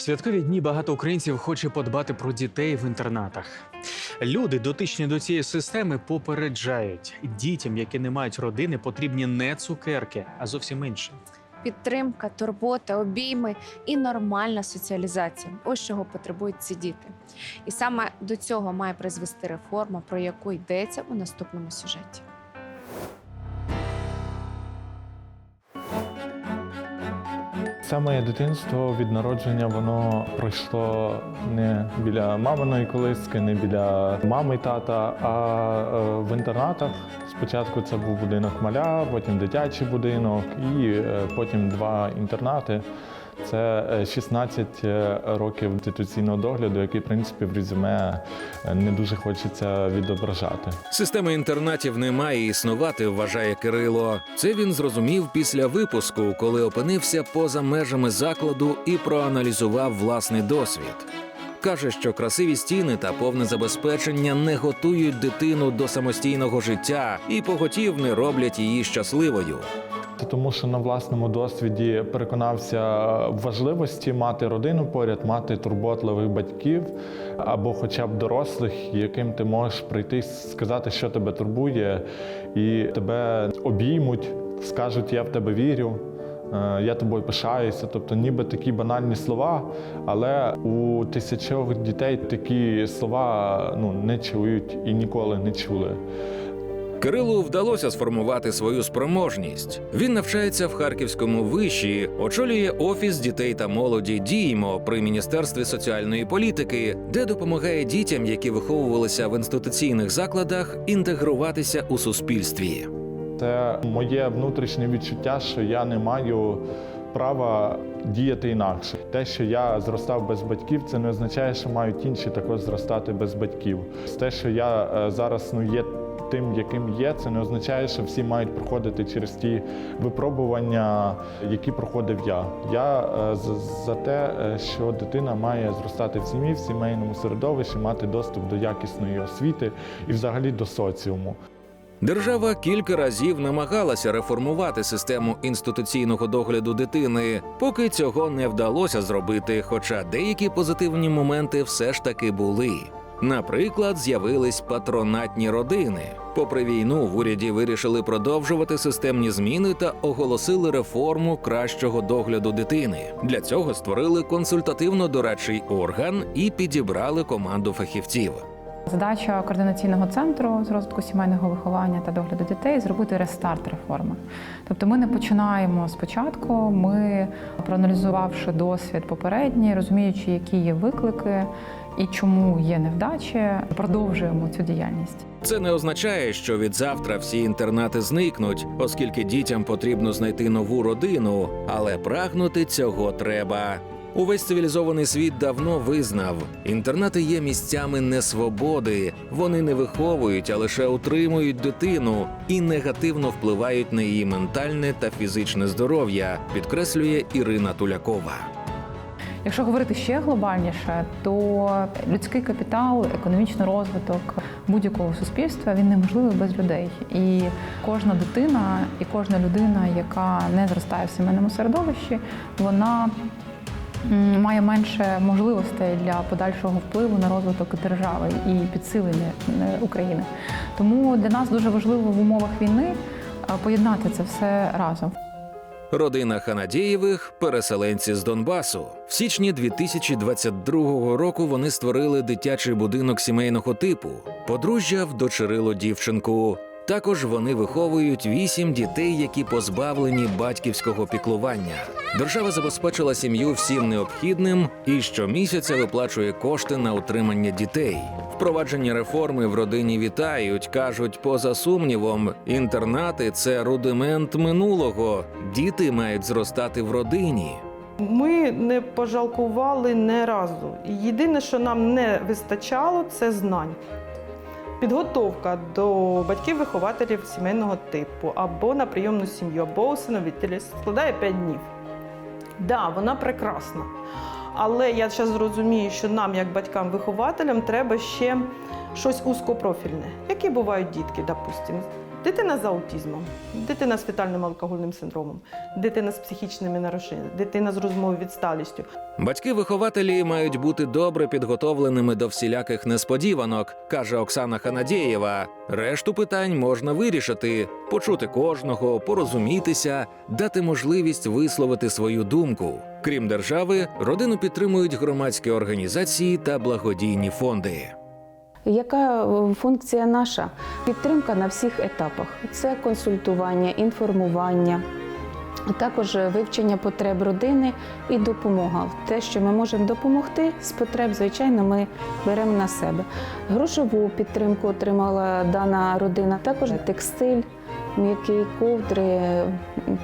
В святкові дні багато українців хоче подбати про дітей в інтернатах. Люди, дотичні до цієї системи, попереджають дітям, які не мають родини, потрібні не цукерки, а зовсім інше. Підтримка, турбота, обійми і нормальна соціалізація. Ось чого потребують ці діти. І саме до цього має призвести реформа, про яку йдеться у наступному сюжеті. Все моє дитинство від народження воно пройшло не біля маминої колиски, не біля мами тата, а е, в інтернатах. Спочатку це був будинок маля, потім дитячий будинок, і е, потім два інтернати. Це е, 16 років інституційного догляду, який, в принципі, в резюме е, не дуже хочеться відображати. Система інтернатів не має існувати, вважає Кирило. Це він зрозумів після випуску, коли опинився поза межами закладу і проаналізував власний досвід. Каже, що красиві стіни та повне забезпечення не готують дитину до самостійного життя і поготів не роблять її щасливою. Тому що на власному досвіді переконався важливості мати родину поряд, мати турботливих батьків або хоча б дорослих, яким ти можеш прийти, сказати, що тебе турбує, і тебе обіймуть, скажуть Я в тебе вірю. е, Я тобою пишаюся, тобто ніби такі банальні слова, але у тисячох дітей такі слова ну, не чують і ніколи не чули. Кирилу вдалося сформувати свою спроможність. Він навчається в Харківському виші, очолює офіс дітей та молоді Діймо при міністерстві соціальної політики, де допомагає дітям, які виховувалися в інституційних закладах, інтегруватися у суспільстві. Це моє внутрішнє відчуття, що я не маю права діяти інакше. Те, що я зростав без батьків, це не означає, що мають інші також зростати без батьків. Те, що я е, зараз ну, є тим, яким є, це не означає, що всі мають проходити через ті випробування, які проходив я. Я е, за, те, е, що дитина має зростати в сім'ї, в сімейному середовищі, мати доступ до якісної освіти і взагалі до соціуму. Держава кілька разів намагалася реформувати систему інституційного догляду дитини, поки цього не вдалося зробити. Хоча деякі позитивні моменти все ж таки були. Наприклад, з'явились патронатні родини. Попри війну, в уряді вирішили продовжувати системні зміни та оголосили реформу кращого догляду дитини. Для цього створили консультативно-дорадчий орган і підібрали команду фахівців. Задача координаційного центру з розвитку сімейного виховання та догляду дітей зробити рестарт реформи. Тобто ми не починаємо спочатку. Ми, проаналізувавши досвід попередній, розуміючи, які є виклики і чому є невдачі, продовжуємо цю діяльність. Це не означає, що від завтра всі інтернати зникнуть, оскільки дітям потрібно знайти нову родину, але прагнути цього треба. Увесь цивілізований світ давно визнав, інтернати є місцями несвободи. Вони не виховують, а лише утримують дитину і негативно впливають на її ментальне та фізичне здоров'я, підкреслює Ірина Тулякова. Якщо говорити ще глобальніше, то людський капітал, економічний розвиток будь-якого суспільства він неможливий без людей. І кожна дитина, і кожна людина, яка не зростає в сімейному середовищі, вона має менше можливостей для подальшого впливу на розвиток держави і підсилення е, України. Тому для нас дуже важливо в умовах війни е, поєднати це все разом. Родина Ханадєєвих переселенці з Донбасу. В січні 2022 року вони створили дитячий будинок сімейного типу. Подружжя вдочерило дівчинку. Також вони виховують вісім дітей, які позбавлені батьківського піклування. Держава забезпечила сім'ю всім необхідним і щомісяця виплачує кошти на утримання дітей. Впровадження реформи в родині вітають, кажуть, поза сумнівом, інтернати це рудимент минулого. Діти мають зростати в родині. Ми не пожалкували не разу. Єдине, що нам не вистачало, це знань. Підготовка до батьків-вихователів сімейного типу або на прийомну сім'ю, або усиновителі складає 5 днів. Так, да, вона прекрасна. Але я зараз розумію, що нам, як батькам-вихователям, треба ще щось узкопрофільне. Які бувають дітки, допустимо. Дитина з аутизмом, дитина з фетальним алкогольним синдромом, дитина з психічними нарушеннями, дитина з розмовою відсталістю. Батьки-вихователі мають бути добре підготовленими до всіляких несподіванок, каже Оксана Ханадєєва. Решту питань можна вирішити, почути кожного, порозумітися, дати можливість висловити свою думку. Крім держави, родину підтримують громадські організації та благодійні фонди. Яка е, функція наша? Підтримка на всіх етапах: це консультування, інформування, також вивчення потреб родини і допомога. Те, що ми можемо допомогти з потреб, звичайно, ми беремо на себе. Грошову підтримку отримала дана родина, також текстиль. М'які ковдри,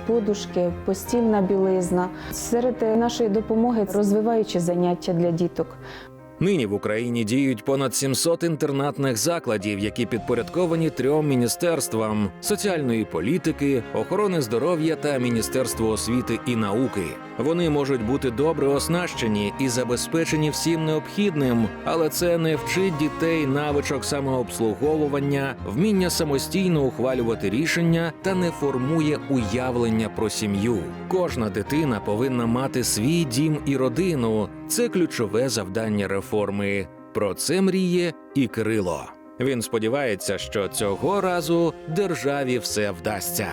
подушки, постільна білизна. Серед нашої допомоги розвиваючі заняття для діток. Нині в Україні діють понад 700 інтернатних закладів, які підпорядковані трьом міністерствам соціальної політики, охорони здоров'я та Міністерству освіти і науки. Вони можуть бути добре оснащені і забезпечені всім необхідним, але це не вчить дітей навичок самообслуговування, вміння самостійно ухвалювати рішення та не формує уявлення про сім'ю. Кожна дитина повинна мати свій дім і родину. Це ключове завдання реформи. Про це мріє і Кирило. Він сподівається, що цього разу державі все вдасться.